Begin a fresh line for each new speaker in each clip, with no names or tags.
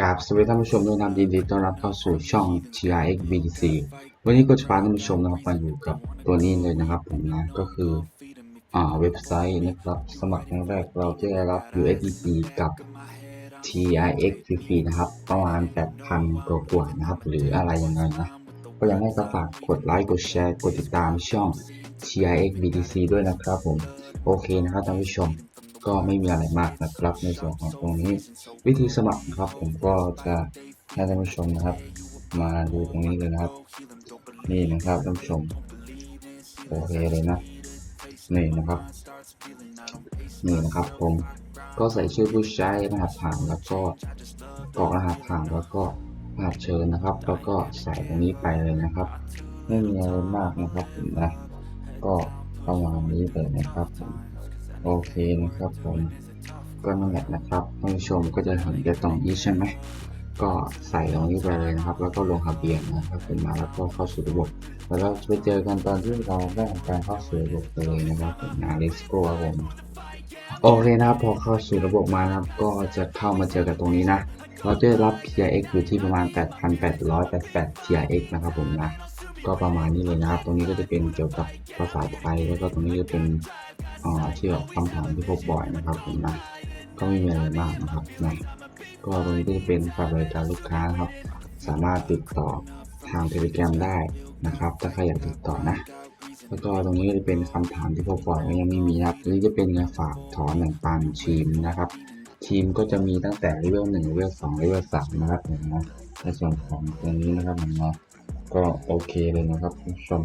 กราบสวัสดีท่านผู้ชมด้วยนะครับยินดีต้อนรับเข้าสู่ช่อง TRX BTC วันนี้ก็จะพาท่านผู้ชมนะครับมาอยู่กับตัวนี้เลยนะครับผมนะก็คืออ่าเว็บไซต์นะครับสมัครครั้งแรกเราจะได้รับ USDT กับ TRX ฟรีๆนะครับ ประมาณ 8,000กว่าๆนะครับ หรืออะไรยังไงนะก็ยังให้ก็ฝากกดไลค์กดแชร์กดติดตามช่อง TRX BTC ด้วยนะครับผม โอเคนะครับท่านผู้ชม ก็ไม่มีอะไรมากนะครับ ในส่วนของตรงนี้ วิธีสมัครนะครับ ผมก็จะให้ท่านผู้ชมนะครับ มาดูตรงนี้เลยนะครับ นี่นะครับท่านผู้ชมโอเคเลยนะนี่นะครับนี่นะครับ ผมก็ใส่ชื่อผู้ใช้รหัสผ่านแล้วก็กรอกรหัสผ่านแล้วก็รหัสเชิญนะครับ แล้วก็ใส่ตรงนี้ไปเลยนะครับ ไม่มีอะไรมากนะครับผมนะก็ประมาณนี้เลยนะครับผม โอเคนะครับผมก็นั่นแหละนะครับท่านผู้ชมก็จะเห็นแค่ตรงนี้ใช่ไหมก็ใส่ตรงนี้ไปเลยนะครับ แล้วก็ลงทะเบียนนะครับขึ้นมาแล้วก็เข้าสู่ระบบแล้วเราไปเจอกันตอนที่เราได้ทำการเข้าสู่ระบบเลยนะครับผมนะ let's go ครับผมโอเคนะครับพอเข้าสู่ระบบมานะครับ ก็จะเข้ามาเจอกับตรงนี้นะ เราจะรับ TRX อยู่ที่ประมาณ 8,888 TRX นะครับผมนะ ก็ประมาณนี้เลยนะครับ ตรงนี้ก็จะเป็นเกี่ยวกับภาษาไทย แล้วก็ตรงนี้จะเป็นอ่าที่แบบคำถามที่พบบ่อยนะครับผมนะ ก็ไม่มีอะไรมากนะครับนะก็ตรงนี้ก็จะเป็นฝ่ายบริการลูกค้าครับ สามารถติดต่อทางเทเล gram ได้นะครับ ถ้าใครอยากติดต่อนะ แล้วก็ตรงนี้ก็จะเป็นคำถามที่พบบ่อยก็ยังไม่มีนะครับตรงนี้จะเป็นเงินฝากถอนแบ่งปันทีมนะครับ ทีมก็จะมีตั้งแต่เลเวลหนึ่งเลเวลสองเลเวลสามนะครับผมนะในส่วนของตรงนี้นะครับผมนะ ก็โอเคเลยนะครับคุณผู้ชม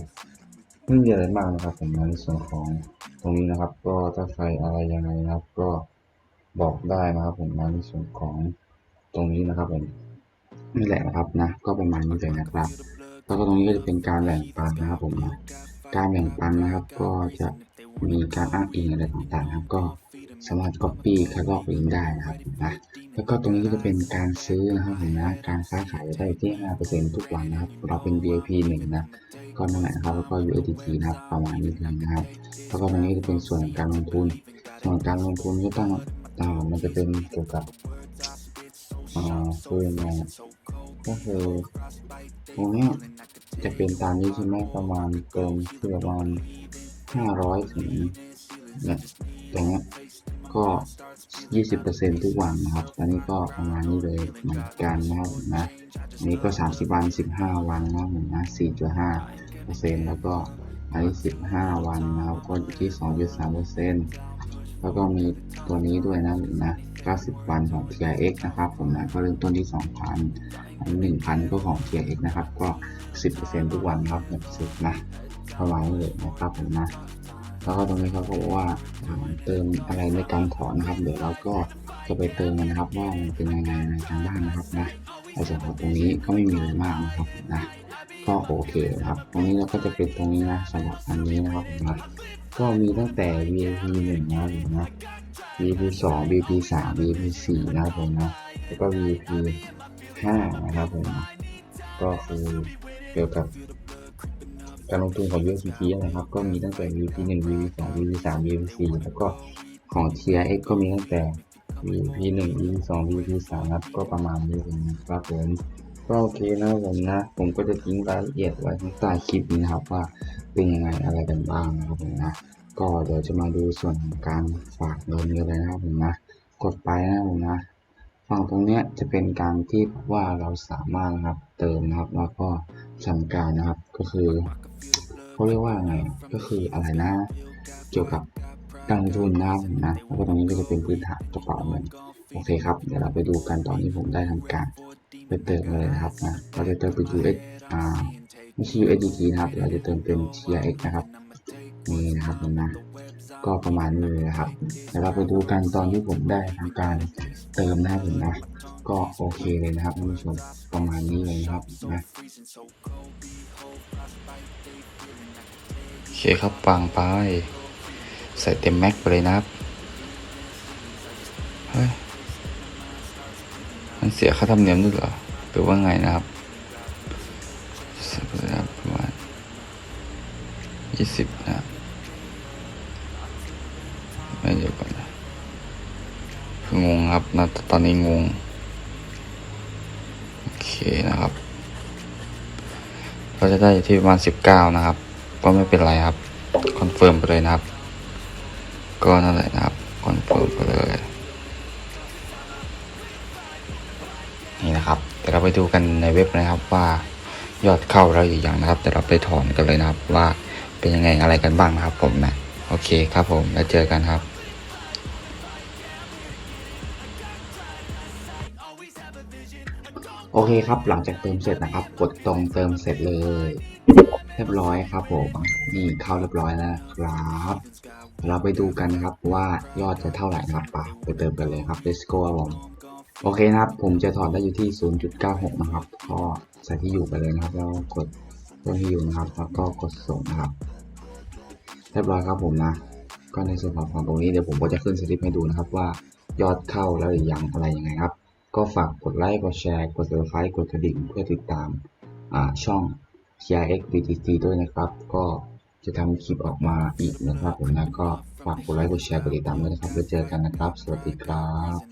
ไม่มีอะไรมากนะครับผมในส่วนของตรงนี้นะครับ ก็ถ้าใครอะไรยังไงนะครับ ก็บอกได้นะครับผมในส่วนของตรงนี้นะครับผมนี่แหละนะครับนะ ก็ประมาณนี้เลยนะครับแล้วก็ตรงนี้ก็จะเป็นการแบ่งปันนะครับผมนะการแบ่งปันนะครับ ก็จะมีการอ้างอิงอะไรต่างๆนะครับก็ สามารถ copy คัดลอกลิงก์ได้นะครับนะแล้วก็ตรงนี้ก็จะเป็นการซื้อนะครับผมนะการค้าขายได้ที่ 5%ทุกวันนะครับ เราเป็น VIP หนึ่งนะก็นั่นแหละนครับแล้วก็ USDT นะครับประมาณนี้เลยนะครับ แล้วก็ตรงนี้จะเป็นส่วนของการลงทุน ส่วนการลงทุนก็ต้องอ่ามันจะเป็นเกี่ยวกับอ่าคือยังไงอะก็คือตรงนี้จะเป็นตามนี้ใช่ไหมประมาณเติมคือประมาณห้าร้อยถึงเนี่ยตรงนี้ ก็ยี่สิบเปอร์เซ็นทุกวันนะครับ อันนี้ก็ประมาณนี้เลยเหมือนกันนะครับนะอันนี้ก็สามสิบวันสิบห้าวันนะครับผมนะสี่จุดห้าเปอร์เซ็นแล้วก็อันนี้สิบห้าวันนะครับก็อยู่ที่สองจุดสามเปอร์เซ็นแล้วก็มีตัวนี้ด้วยนะผมนะ 90 วันของ TRX นะครับผมนะก็เริ่มต้นที่ 2,000อัน1,000 ก็ของ TRX นะครับ ก็ 10%ทุกวันครับ60นะประมาณนี้เลยนะครับผมนะ แล้วก็ตรงนี้เขาก็บอกว่าเติมอะไรในการถอนนะครับ เดี๋ยวเราก็จะไปเติมกันนะครับ ว่ามันเป็นยังไงในทางด้านนะครับนะในส่วนของตรงนี้ก็ไม่มีอะไรมากนะครับนะก็โอเคนะครับ ตรงนี้เราก็จะเป็นตรงนี้นะสำหรับอันนี้นะครับผมนะก็มีตั้งแต่ VIP หนึ่งนะครับผมนะ VIP สอง VIP สาม VIP สี่นะครับผมนะแล้วก็ VIP ห้านะครับผมนะก็คือเกี่ยวกับ การลงทุนของ USDT นะครับ ก็มีตั้งแต่ VIP หนึ่ง VIP สอง VIP สาม VIP สี่แล้วก็ของ TRX ก็มีตั้งแต่ VIP หนึ่ง VIP สอง VIP สามครับก็ประมาณนี้เองนะครับผมก็โอเคนะผมนะ ผมก็จะทิ้งรายละเอียดไว้ข้างใต้คลิปนี้นะครับว่าเป็นยังไงอะไรกันบ้างนะครับผมนะก็เดี๋ยวจะมาดูส่วนของการฝากเงินกันเลยนะครับผมนะ กดไปนะผมนะฝั่งตรงเนี้ยจะเป็นการที่ว่าเราสามารถนะครับเติมนะครับแล้วก็ ทำการนะครับก็คือเขาเรียกว่าไงก็คืออะไรนะ เกี่ยวกับการลงทุนนะครับนะแล้วก็ตรงนี้ก็จะเป็นพื้นฐานกระเป๋าเงินโอเคครับ เดี๋ยวเราไปดูกันตอนนี้ผมได้ทำการไปเติมเลยนะครับนะเราจะเติมเป็น US อ่าไม่ใช่ USDT นะครับเราจะเติมเป็น TRX นะครับนี่นะครับนะก็ประมาณนี้เลยนะครับเดี๋ยวเราไปดูกันตอนที่ผมได้ทำการเติมนะครับผมนะ ก็โอเคเลยนะครับท่านผู้ชมประมาณนี้เลยนะครับนะโอเคครับวางไป ใส่เต็มแม็กไปเลยนะครับเฮ้ยมันเสียค่าธรรมเนียมด้วยเหรอหรือว่าไงนะครับใส่ไปเลยครับประมาณยี่สิบนะไม่เดี๋ยวก่อนนะคืองงครับนะตอนนี้งง นะครับ ก็จะได้อยู่ที่ประมาณ 19 นะครับ ก็ไม่เป็นไรครับ คอนเฟิร์มไปเลยนะครับ ก็นั่นแหละนะครับ คอนเฟิร์มไปเลย นี่นะครับเดี๋ยวเราไปดูกันในเว็บนะครับว่ายอดเข้าเราอยู่อย่างนะครับเดี๋ยวเราไปถอนกันเลยนะครับว่าเป็นยังไงอะไรกันบ้างนะครับ ผมนะ โอเคครับผม แล้วเจอกันครับ โอเคครับ หลังจากเติมเสร็จนะครับ กดตรงเติมเสร็จเลย เรียบร้อยครับผมนี่เข้าเรียบร้อยแล้วครับ เราไปดูกันนะครับว่ายอดจะเท่าไหร่นะครับไปไปเติมกันเลยครับ let's go ครับผมโอเคนะครับ ผมจะถอนได้อยู่ที่ 0.96 นะครับ ก็ใส่ที่อยู่ไปเลยนะครับ แล้วกดเพิ่มที่อยู่นะครับ แล้วก็กดส่งนะครับ เรียบร้อยครับผมนะ ก็ในส่วนของของตรงนี้เดี๋ยวผมก็จะขึ้นสลิปให้ดูนะครับว่ายอดเข้าแล้วหรือยังอะไรยังไงครับ ก็ฝากกดไลค์ กดแชร์ กด subscribe กดกระดิ่งเพื่อติดตามาช่อง TRX BTC ด้วยนะครับ ก็จะทำคลิปออกมาอีกนะครับผมนะก็ฝากกดไลค์ กดแชร์ กดติดตามด้วยนะครับ แล้วเจอกันนะครับ สวัสดีครับ